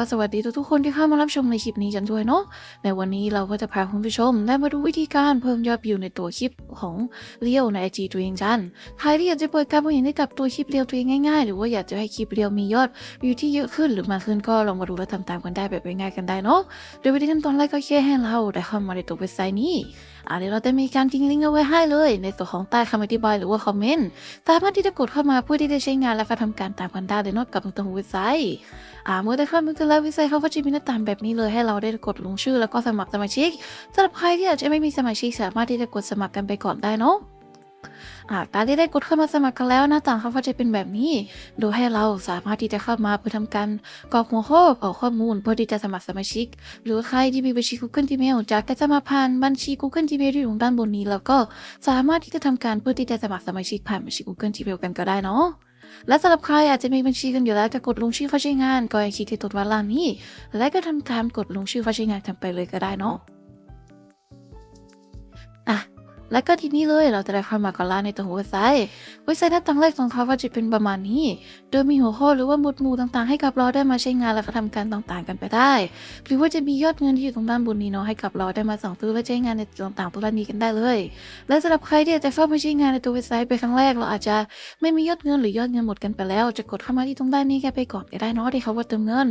ก็สวัสดีทุกๆคนที่เข้ามารับชมในคลิปนี้กันด้วยเนาะในวันนี้เราก็จะพาคุณผู้ชมได้มาดูวิธีการเพิ่มยอดวิวในตัวคลิปของเรียวในไอจีตัวเองกันใครที่อยากจะเปิดการมองเห็นให้กับตัวคลิปเรียวตัวเองง่ายๆ หรือว่าอยากจะให้คลิปเรียวมียอดวิวที่เยอะขึ้นหรือมากขึ้นก็ลองมาดูและทำตามกันได้แบบง่ายๆกันได้เนาะโดยวิธีขั้นตอนแรกก็แค่ให้เราได้เข้ามาในตัวเว็บไซต์นี้อ่าเดี๋ยวเราจะมีการทิ้งลิงก์เอาไว้ให้เลย ในส่วนของใต้คำอธิบายหรือว่าคอมเมนต์สามารถที่จะกดเข้ามาเพื่อที่จะใช้งานและก็ทำการตามกันได้เลยเนอะกับตรงเว็บไซต์อ่าเมื่อได้เข้ามาแล้วว็บไซต์เขาก็จะมีหน้าต่างแบบนี้เลยให้เราได้กดลงชื่อแล้วก็สมัครสมาชิกสำหรับใครที่อาจจะไม่มีสมาชิกสามารถที่จะกดสมัครกันไปก่อนได้เนาะอ่ากาที่ได้กดเข้ามาสมัครกันแล้วหน้าต่างเขาก็จะเป็นแบบนี้ โดยให้เราสามารถที่จะเข้ามาเพื่อทำการกรอกหัวข้อกรอกข้อมูลเพื่อที่จะสมัครสมาชิก หรือใครที่มีบัญชี Google Gmail จากการสมัครผ่านบัญชี Google Gmail ที่อยู่ด้านบนนี้ แล้วก็สามารถที่จะทำการเพื่อที่จะสมัครสมาชิกผ่านบัญชี Google Gmail กันก็ได้เนาะ และสำหรับใครอาจจะมีบัญชีกันอยู่แล้วแต่กดลงชื่อฟ้าใช้งาน ก็ให้คลิกที่ตัววาล่างนี้ และก็ทำตามกดลงชื่อฟ้าใช้งานทำไปเลยก็ได้เนาะ แล้วก็ที่นี้เลยเราจะได้เข้ามากันล้วในตัวเว็บไซต์เว็บไซต์หน้าต่างแรกของเขาก็จะเป็นประมาณนี้ โดยมีหัวข้อหรือว่าหมวดหมู่ต่างๆ ให้กับเราได้มาใช้งานและก็ทำการต่างๆ กันไปได้ หรือว่าจะมียอดเงินที่อยู่ตรงด้านบนนี้เนาะให้กับเราได้มาสั่งซื้อและใช้งานในต่างๆตรงด้านนี้กันได้เลย และสำหรับใครที่จะเข้ามาใช้งานในตัวเว็บไซต์เป็นครั้งแรกเราอาจจะไม่มียอดเงินหรือยอดเงินหมดกันไปแล้ว จะกดเข้ามาที่ตรงด้านนี้กันไปก่อนก็ได้เนาะที่เขาว่าเติมเงิน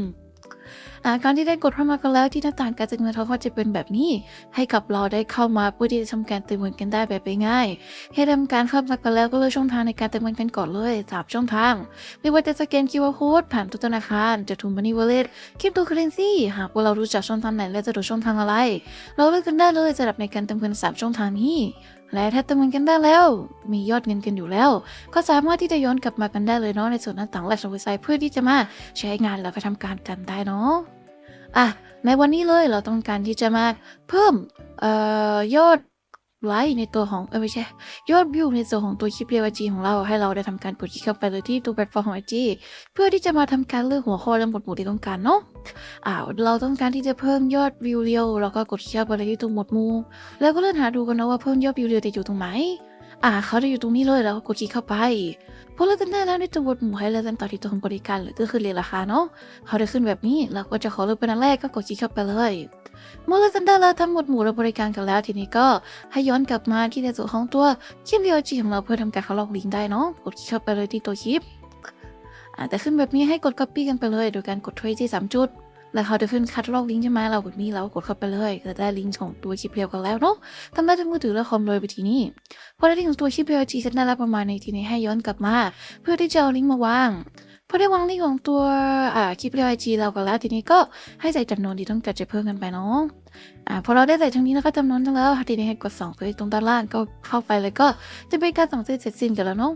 อ่าการที่ได้กดเข้ามากันแล้วที่หน้าต่างการเติมเงินเขาก็จะเป็นแบบนี้ ให้กับเราได้เข้ามาเพื่อที่จะทำการเติมเงินกันได้แบบง่ายให้ทำการเข้ามากันแล้วก็เลือกช่องทางในการเติมเงินกันก่อนเลยสามช่องทาง ไม่ว่าจะสแกน QR code ผ่านตู้ธนาคารจะทุนบันนี่วอลเล็ตคริปโตเคอเรนซีหากว่าเรารู้จักช่องทางไหนและจะดูช่องทางอะไร เราเลือกกันได้เลยสำหรับในการเติมเงินสามช่องทางนี้และถ้าเติมเงินกันได้แล้ว มียอดเงินกันอยู่แล้ว ก็สามารถที่จะย้อนกลับมากันได้เลยเนาะในส่วนหน้าต่างและของเว็บไซต์เพื่อที่จะมาใช้งานแล้วก็ทำการกันได้เนาะ อะในวันนี้เลยเราต้องการที่จะมาเพิ่มเอ่อยอดไลค์ในตัวของเออไม่ใช่ยอดวิวในส่วนของตัวคลิปเรียวไอจีของเราให้เราได้ทำการกดคลิกเข้าไปเลยที่ตัวแพลตฟอร์มของไอจีเพื่อที่จะมาทำการเลือกหัวข้อและหมวดหมู่ที่ต้องการเนาะอ่าเราต้องการที่จะเพิ่มยอดวิวเรียวเราก็กดคลิกเข้าไปเลยที่ตรงหมวดหมู่แล้วก็เลื่อนหาดูกันนะว่าเพิ่มยอดวิวเรียวจะอยู่ตรงไหน อ่าเขาจะอยู่ตรงนี้เลยแล้วก็กดคลิกเข้าไปพอเรากันได้แล้วในตัวหมดหมู่ให้เรากันต่อที่ตัวของบริการหรือก็คือเรียนราคาเนาะเขาได้ขึ้นแบบนี้เราก็จะขอเลือกเป็นอันแรกก็กดคลิกเข้าไปเลยเมื่อเรากันได้แล้วทั้งหมดหมู่และบริการกันแล้วทีนี้ก็ให้ย้อนกลับมาที่ในส่วนของตัวคลิปเรียวจีของเราเพื่อทำการเขาลอกลิงก์ได้เนาะกดคลิกเข้าไปเลยที่ตัวคลิปอ่าแต่ขึ้นแบบนี้ให้กด copy กันไปเลย โดยการกดทวีที่สามจุด แล้วเขาจะขึ้นคัดลอกลิงก์ใช่ไหมเรากดนี้เรากดเข้าไปเลยก็ได้ลิงก์ของตัวคลิปเรียวกันแล้วเนาะทำได้ทั้งมือถือและคอมเลยไปทีนี้พอได้ลิงก์ของตัวคลิปเรียวจีเสร็ได้แล้วประมาณในทีนี้ให้ย้อนกลับมา เพื่อที่จะเอาลิงก์มาวางพอได้วางลิงก์ของตัวอ่าคลิปเรียวไอจีเรากันแล้วทีนี้ก็ให้ใส่จำนวนที่ต้องการจะเพิ่มกันไปเนาะอ่าพอเราได้ใส่ทั้งนี้แล้วก็จำนวนทั้งแล้วทีนี้ให้กดส่องซื้อตรงด้านล่างก็เข้าไปเลยก็จะเป็นการสั่งซื้อเสร็จสิ้นกันแล้วเนาะ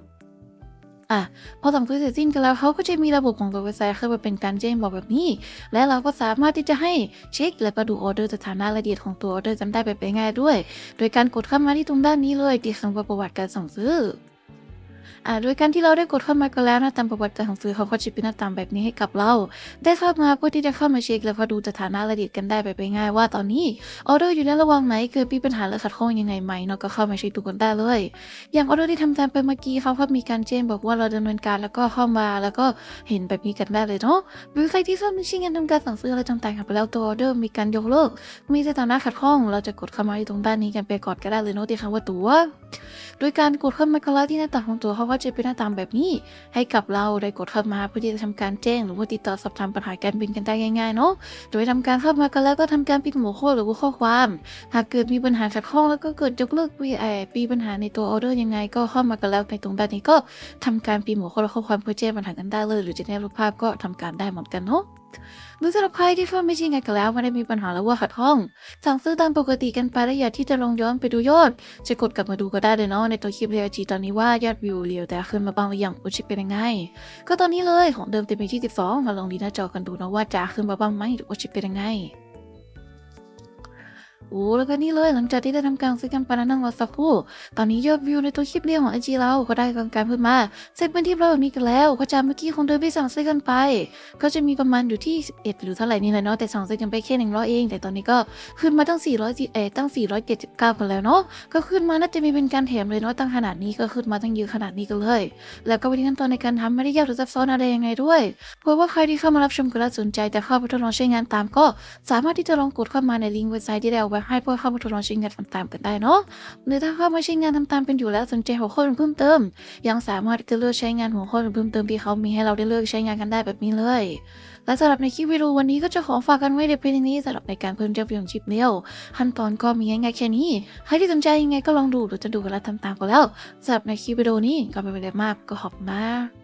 อะพอสั่งซื้อเสร็จสิ้นกันแล้วเขาก็จะมีระบบของตัวเว็บไซต์ขึ้นมาเป็นการแจ้งบอกแบบนี้ และเราก็สามารถที่จะให้เช็ค และก็ดูออเดอร์สถานะรายละเอียดของตัวออเดอร์จำได้แบบง่ายด้วย โดยการกดเข้ามาที่ตรงด้านนี้เลยที่คำว่าประวัติการสั่งซื้อ โดยการที่เราได้กดเข้ามากันแล้วน้าตามประวัติการสั่งซื้อเขาก็จะเป็นหน้าตามแบบนี้ให้กับเรา ได้เข้ามาเพื่อที่จะเข้ามาเช็คแล้วก็ดูสถานะรายละเอียดกันได้แบบง่ายว่าตอนนี้ออเดอร์อยู่ในระหว่างไหนเกิดมีปัญหาหรือขัดข้องยังไงไหมเนาะก็เข้ามาเช็คดูกันได้เลย อย่างออเดอร์ที่ทำตามไปเมื่อกี้เขาก็มีการแจ้งบอกว่าเราดำเนินการแล้วก็เข้ามาแล้วก็เห็นแบบนี้กันได้เลยเนาะหรือใครที่ชอบมีชิ้นงานทำการสั่งซื้ออะไรต่างๆกันไปแล้วตัวออเดอร์มีการยกเลิกมีสถานะขัดข้อง เราจะกดเข้ามาที่ตรงด้านนี้กันไปก่อนก็ได้เลยเนาะที่คำว่าตัว โดยการกดเข้ามากันแล้วที่หน้าต่างของตัวเขาก็จะเป็นหน้าต่างแบบนี้ ให้กับเราได้กดเข้ามาเพื่อที่จะทำการแจ้ง หรือว่าติดต่อสอบถามปัญหาการบินกันได้ง่ายๆเนาะโดยทำการเข้ามากันแล้วก็ทำการปิดหัวข้อหรือว่าข้อความ หากเกิดมีปัญหาขัดข้องแล้วก็เกิดยกเลิกวีไอปีปัญหาในตัวออเดอร์ยังไง ก็เข้ามากันแล้วในตรงด้านนี้ก็ทำการปิดหัวข้อและข้อความเพื่อแจ้งปัญหากันได้เลย หรือจะแนบรูปภาพก็ทำการได้เหมือนกันเนาะ หรือสำหรับใครที่เพิ่มไม่ใช่ไงกันแล้วไม่ได้มีปัญหาแล้วว่าขัดข้อง สั่งซื้อตามปกติกันไปแล้วอย่าที่จะลองย้อนไปดูยอด จะกดกลับมาดูก็ได้เลยเนาะในตัวคลิปเรียจีตอนนี้ว่ายอดวิวเรียวแต่ขึ้นมาบ้างหรือยังอุชิเป็นยังไง ก็ตอนนี้เลยของเดิมเต็มไปที่ 12 มาลองดีหน้าจอกันดูนะว่าจะขึ้นมาบ้างไหมหรือว่าชิเป็นยังไง โอ้แล้วก็นี่เลยหลังจากที่ได้ทำการซื้อกันไปแล้วนั่งรอสักคู่ตอนนี้ยอดวิวในตัวคลิปเรียวของไอจีเราก็ได้กำการเพิ่มมาเสร็จเป็นที่เราแบบนี้กันแล้วก็จากเมื่อกี้คงเดินไปสั่งซื้อกันไป ก็จะมีประมาณอยู่ที่11หรือเท่าไหร่นี่แหละเนาะแต่สั่งซื้อกันไปแค่หนึ่งร้อยเอง แต่ตอนนี้ก็ขึ้นมาตั้ง400เออตั้ง 479กันแล้วเนาะก็ขึ้นมาน่าจะมีเป็นการแถมเลยเนาะตั้งขนาดนี้ก็ขึ้นมาตั้งเยอะขนาดนี้กันเลย แล้วก็วิธีขั้นตอนในการทำไม่ได้ยากหรือซับซ้อนอะไรยังไงด้วยเพราะว่าใครที่เข้ามารับชมก็แล้วสนใจแต่เข้าไปทดลองใช้งานตามก็ สามารถที่จะลองกดเข้ามาในลิงก์เว็บไซต์ที่ได้เอาไว้ให้เพื่อเข้ามาทดลองใช้งานทำตามกันได้เนาะหรือถ้าเข้ามาใช้งานทำตามเป็นอยู่แล้วสนใจหัวข้อเพิ่มเติม ยังสามารถเลือกใช้งานหัวข้อเพิ่มเติมที่เขามีให้เราได้เลือกใช้งานกันได้แบบนี้เลยและสำหรับในคลิปวิดีโอวันนี้ก็จะขอฝากกันไว้ในเพียงนี้สำหรับในการเพิ่มเจ้าของชิปเลี้ยวขั้นตอนก็มีง่ายๆแค่นี้ใครที่สนใจยังไงก็ลองดูหรือจะดูกันแล้วทำตามกันแล้วสำหรับในคลิปวิดีโอนี้ก็ไม่เป็นไรมากก็ขอบมาก